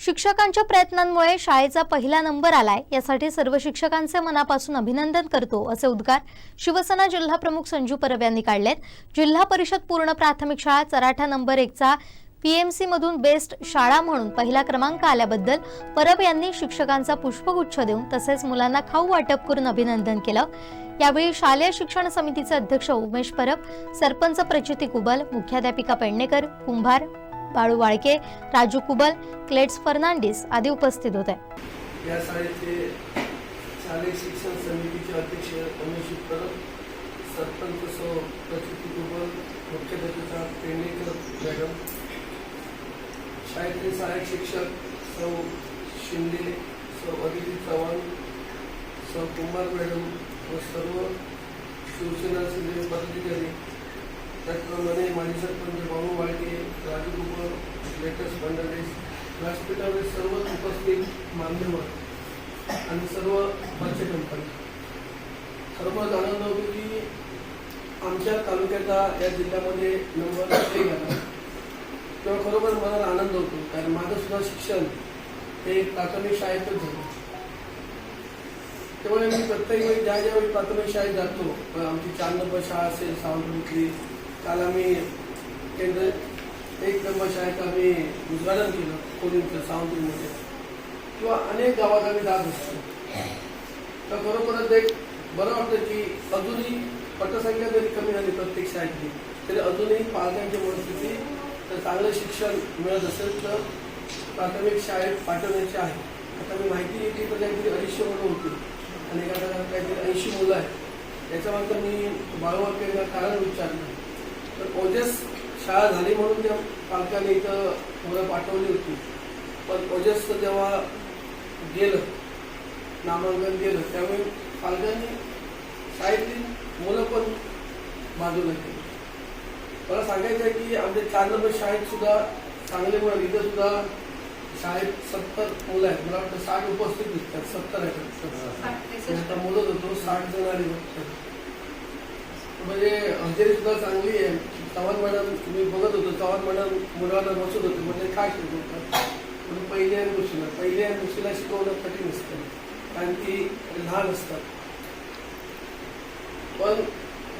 शिक्षकांच्या प्रयत्नांमुळे शाळेचा पहिला नंबर आलाय. यासाठी सर्व शिक्षकांचे मनापासून अभिनंदन करतो असे उद्गार शिवसेना जिल्हा प्रमुख संजू परब यांनी काढलेत. जिल्हा परिषद पूर्ण प्राथमिक शाळा चराठा नंबर एकचा पीएमसी मधून बेस्ट शाळा म्हणून पहिला क्रमांक आल्याबद्दल परब यांनी शिक्षकांचा पुष्पगुच्छ देऊन तसेच मुलांना खाऊ वाटप करून अभिनंदन केलं. यावेळी शालेय शिक्षण समितीचे अध्यक्ष उमेश परब सरपंच प्रचिती कुबल मुख्याध्यापिका पेडणेकर कुंभार बाळू वाळके राजू कुबल क्लेट्स फर्नांडिस आदी उपस्थित होते. या शाळेचे शालेय शिक्षण समितीचे अध्यक्ष रमेश परब सरपंच सौ प्रचिती कुबल मुख्याध्यापिका पेंडेकर मॅडम शाळेतले सहाय्यक शिक्षक सौ शिंदे सौ अदिती चव्हाण सौ कुमार मॅडम व सर्व शिवसेना सिनियर पदाधिकारी त्याचप्रमाणे माजी सरपंच बाबू वाळके राजू कुबर लेटेस्ट फर्नांडिस व्यासपीठावर सर्व उपस्थित मान्यवर आणि सर्व पर्यटन खरोखर जाणवलं होतं की आमच्या तालुक्याचा या जिल्ह्यामध्ये नंबर एक आला तेव्हा खरोखर मला आनंद होतो कारण माझं सुद्धा शिक्षण हे प्राथमिक शाळेतच झालं. त्यामुळे मी प्रत्येक वेळी ज्या ज्यावेळी प्राथमिक शाळेत जातो आमची चार नंबर शाळा असेल सावंतवाडीतली काल आम्ही केंद्र एक नंबर शाळेत आम्ही उद्घाटन केलं कोणींचं सावंतवाडीमध्ये किंवा अनेक गावात आम्ही जात असतो तर खरोखरच एक बरं वाटतं की अजूनही पटसंख्या जरी कमी झाली प्रत्येक शाळेतली तरी अजूनही पालकांची मनस्थिती तर चांगलं शिक्षण मिळत असेल तर प्राथमिक शाळेत पाठवण्याची आहे. आता मी माहिती घेतली तर काहीतरी अडीचशे मुलं होती आणि एखाद्या काहीतरी ऐंशी मुलं आहेत. याच्यानंतर मी बाळूवाकेला कारण विचारलं. तर ओजस शाळा झाली म्हणून त्या पालकांनी इथं मुलं पाठवली होती. पण ओजसचं जेव्हा गेलं नामांकन गेलं त्यावेळी पालकांनी शाळेतली मुलं पण बाजूला केली मला सांगायचं आहे की आमच्या चार नंबर शाळेत सुद्धा चांगले मुलं इथं सुद्धा शाळेत सत्तर मुलं आहेत. मला वाटतं साठ उपस्थित दिसतात सत्तर आहेत. मुलं होतो साठ जण आले. म्हणजे हजेरी सुद्धा चांगली आहे. चव्हाण मॅडम मी बघत होतो चव्हाण मॅडम मुलांना बसत होते. म्हणजे काय शिकवतात म्हणून पहिली आणि दुसरीला पहिली आणि दुसरीला शिकवणं कठीण असतं. कारण ती लहान असतात. पण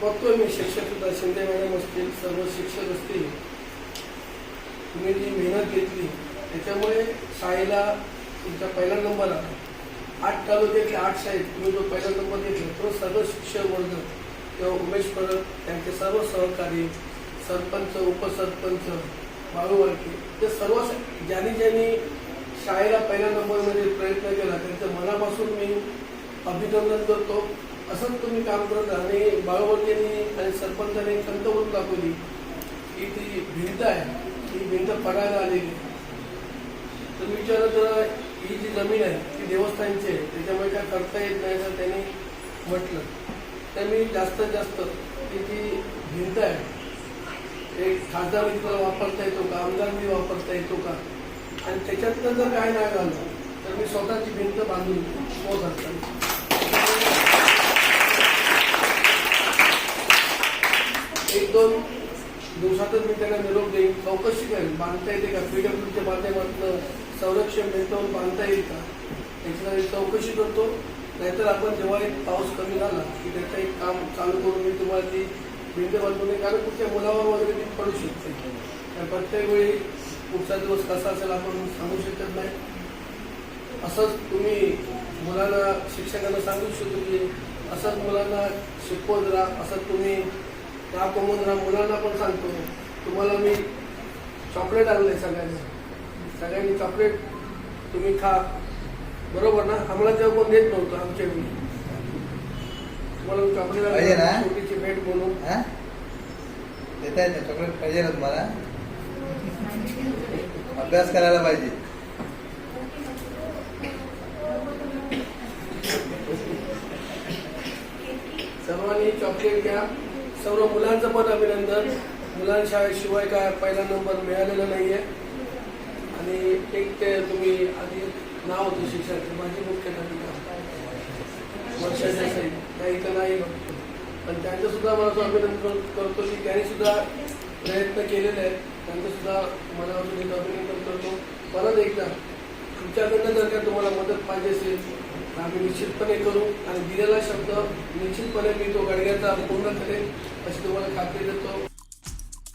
बघतोय मी शिक्षक सुद्धा शिंदे मॅडम असतील सर्व शिक्षक असतील. तुम्ही जी मेहनत घेतली त्याच्यामुळे शाळेला तुमचा पहिला नंबर आला. आठ तालुक्यातल्या आठ शाळेत तुम्ही जो पहिला नंबर घेतला तो सर्व शिक्षक वर्ग. किंवा उमेश परब त्यांचे सर्व सहकारी सरपंच उपसरपंच बाळूवाडके ते सर्व ज्यांनी ज्यांनी शाळेला पहिल्या नंबरमध्ये प्रयत्न केला त्यांचं मनापासून मी अभिनंदन करतो. असंच तुम्ही काम करत आणि बाळूवाडकेंनी आणि सरपंचाने खंत होऊन दाखवली की ती भिंत आहे. ती भिंत पडायला आलेली तर विचारलं तर ही जी जमीन आहे ती देवस्थानची आहे. त्याच्यामुळे काय करता येत नाही असं त्यांनी म्हटलं. त्यांनी जास्तीत जास्त ती जी भिंत आहे एक खासदार तिला वापरता येतो का आमदार मी वापरता येतो का? आणि त्याच्यातनं जर काय नाही झालं तर मी स्वतःची भिंत बांधून हो तो करता एक दोन दिवसातच मी त्यांना निरोप देईन. चौकशी करेन. बांधता येते का? पीडब्ल्यूच्या माध्यमातून संरक्षण भिंतवून बांधता येईल का? त्याची चौकशी करतो. नाहीतर आपण जेव्हा एक पाऊस कमी झाला की त्याचं एक काम चालू करून मी तुम्हाला ती भिंत बांधून कारण कुठच्या मुलावर वगैरे ती पडू शकते. तर प्रत्येक वेळी पुढचा दिवस कसा असेल आपण सांगू शकत नाही. असंच तुम्ही मुलांना शिक्षकांना सांगू शकतो की असंच मुलांना शिकवत राहा असं तुम्ही त्या राहा. मुलांना पण सांगतो तुम्हाला मी चॉकलेट आणलं आहे सगळ्यांना. सगळ्यांनी चॉकलेट तुम्ही खा. बरोबर ना? आम्हाला तेव्हा कोण देत नव्हतं आमच्या वेळी तुम्हाला मी चॉकलेट पाहिजे ना? आणलं, छोटीची भेट म्हणून हा? देता येत ना चॉकलेट पाहिजे ना तुम्हाला? अभ्यास करायला पाहिजे. सर्वांनी चॉकलेट घ्या. सर्व मुलांचं पण अभिनंदन. मुलांशाळेशिवाय काय पहिला नंबर मिळालेला नाहीये. आणि एक ते तुम्ही आधी नाव होतं शिक्षक माझी मुख्याध्यापिका काही तर नाही बघतो पण त्यांचं सुद्धा मला अभिनंदन करतो की त्यांनी सुद्धा प्रयत्न केलेले आहेत. त्यांचं सुद्धा मनापासून एक अभिनंदन करतो. परत एकदा तुमच्याकडनं जर का तुम्हाला मदत पाहिजे असेल तर आम्ही निश्चितपणे करू. आणि दिलेला शब्द निश्चितपणे मी तो गडग्याचा पूर्ण करेन अशी तुम्हाला खात्री देतो.